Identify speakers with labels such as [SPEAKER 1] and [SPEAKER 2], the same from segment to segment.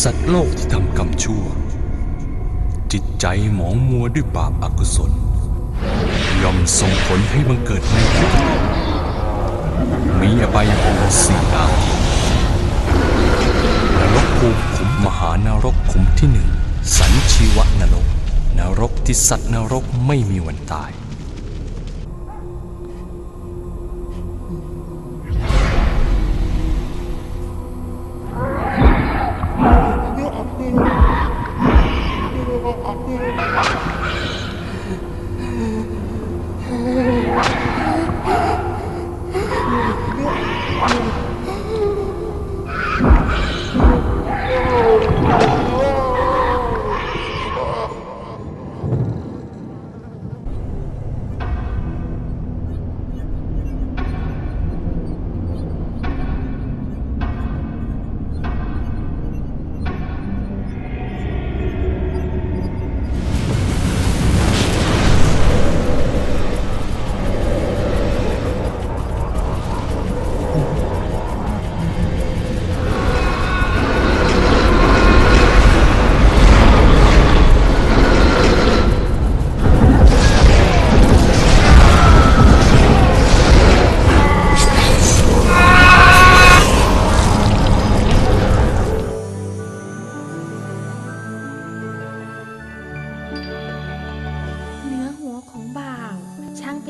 [SPEAKER 1] สัตว์โลกที่ทำกรรมชั่ว จิตใจหมองมัวด้วยบาปอากุศลย่อมส่งผลให้บังเกิดในทุกมีอบายภูมิสี่ดาวนรกภูมิขุมมหานรกขุมที่หนึ่งสันชีวนรก นรกที่สัตว์นรกไม่มีวันตาย
[SPEAKER 2] เ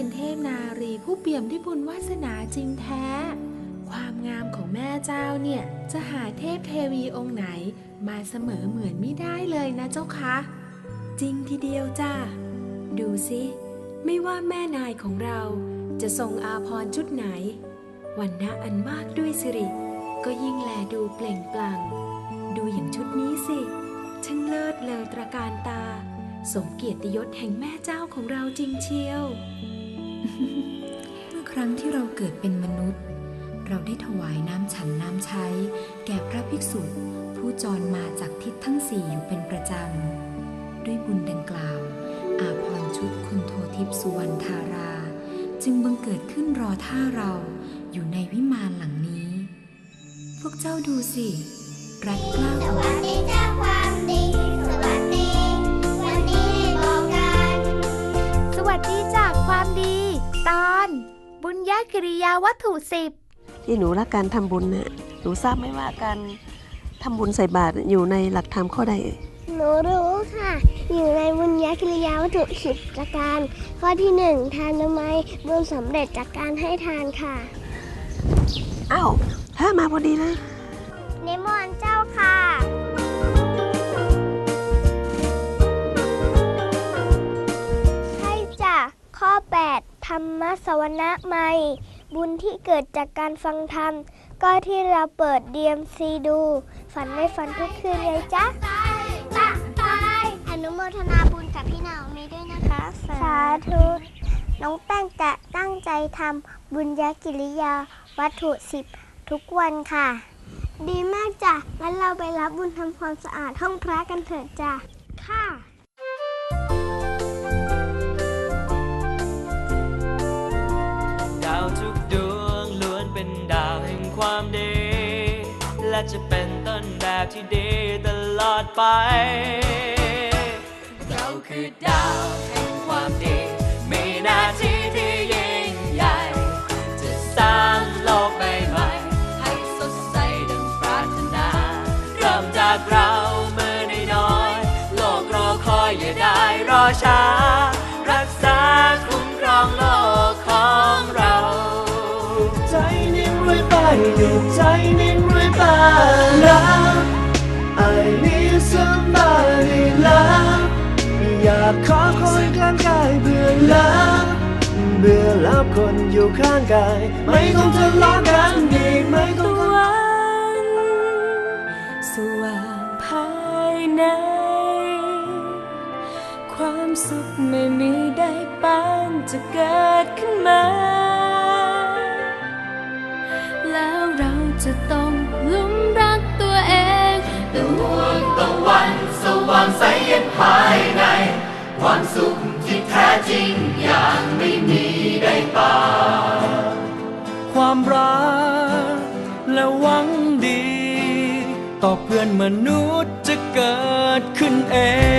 [SPEAKER 2] เป็นเทพนารีผู้เปี่ยมด้วยบุญวาสนาจริงแท้ ความงามของแม่เจ้าเนี่ย จะหาเทพเทวีองค์ไหน มาเสมอเหมือนไม่ได้เลยนะเจ้าคะ
[SPEAKER 3] จริงทีเดียวจ้าดูสิไม่ว่าแม่นายของเราจะทรงอาพรชุดไหน วันณะอันมากด้วยสิริ ก็ยิ่งแลดูเปล่งปลั่ง ดูอย่างชุดนี้สิ ช่างเลิศเลอตระการตา สมเกียรติยศแห่งแม่เจ้าของเราจริงเชียว
[SPEAKER 4] เมื่อครั้งที่เราเกิดเป็นมนุษย์ เราได้ถวายน้ำฉันน้ำใช้ แก่พระภิกษุ ผู้จรมาจากทิศทั้งสี่อยู่เป็นประจำ ด้วยบุญดังกล่าว อาพรชุดคุณโททิพสุวรรณธารา จึงบังเกิดขึ้นรอท่าเราอยู่ในวิมานหลังนี้ พวกเจ้าดูสิ รัดกล้าวของ
[SPEAKER 5] สวัสดีจ้าความดีสวัสดี วันนี้บอกกัน
[SPEAKER 2] สวัสดีจากความดี ตอน บุญญากิริยาวัตถุสิบ
[SPEAKER 6] ที่หนูรักการทำบุญน่ะหนูทราบไหมว่าการทำบุญใส่บาตรอยู่ในหลักธรรมข้อใดเอ่ย
[SPEAKER 5] หนูรู้ค่ะ อยู่ในบุญญากิริยาวัตถุสิบประการ ข้อที่หนึ่งทานทำไมบุญสำเร็จจากการให้ทานค่ะ
[SPEAKER 6] อ้าวถ้ามาพอดีเลย
[SPEAKER 5] เนมอนเจ้าค่ะ รรมสวนะไมยบุญที่เกิดจากการฟังธรรม ก็ที่เราเปิด DMC ดู ฝันไม่ฝันทุกคืนเลยจ้ะอนุโมทนาบุญกับพี่หนาวมีด้วยนะคะ สาธุน้องแป้งจะตั้งใจทำบุญญากิริยาวัตถุสิบทุกวันค่ะ ดีมากจ้ะงั้นเราไปรับบุญทำความสะอาดห้องพระกันเถิดจ้ะค่ะ
[SPEAKER 7] ต้นแบบที่ดีตลอดไป เราคือดาวแห่งความดี มีหน้าที่ที่ยิ่งใหญ่ จะสร้างโลกใบใหม่ ให้สดใสดังปรารถนา เริ่มจากเราเมื่อน้อยๆโลกรอคอยอย่าได้รอช้าากขอคนข้างกายเบื่อล้วเบื่อล้วคนอยู่ข้างกาย ไม่ต้องทะเลาะกันอีไม่ต้อง
[SPEAKER 3] วันสว่างภายใน ความสุขไม่มีได้ปานจะเกิดขึ้นมา แล้วเราจะต้อง
[SPEAKER 7] ความสุขที่แท้จริงอย่างไม่มีได้ปานความรักและหวังดี
[SPEAKER 8] ต่อเพื่อนมนุษย์จะเกิดขึ้นเอง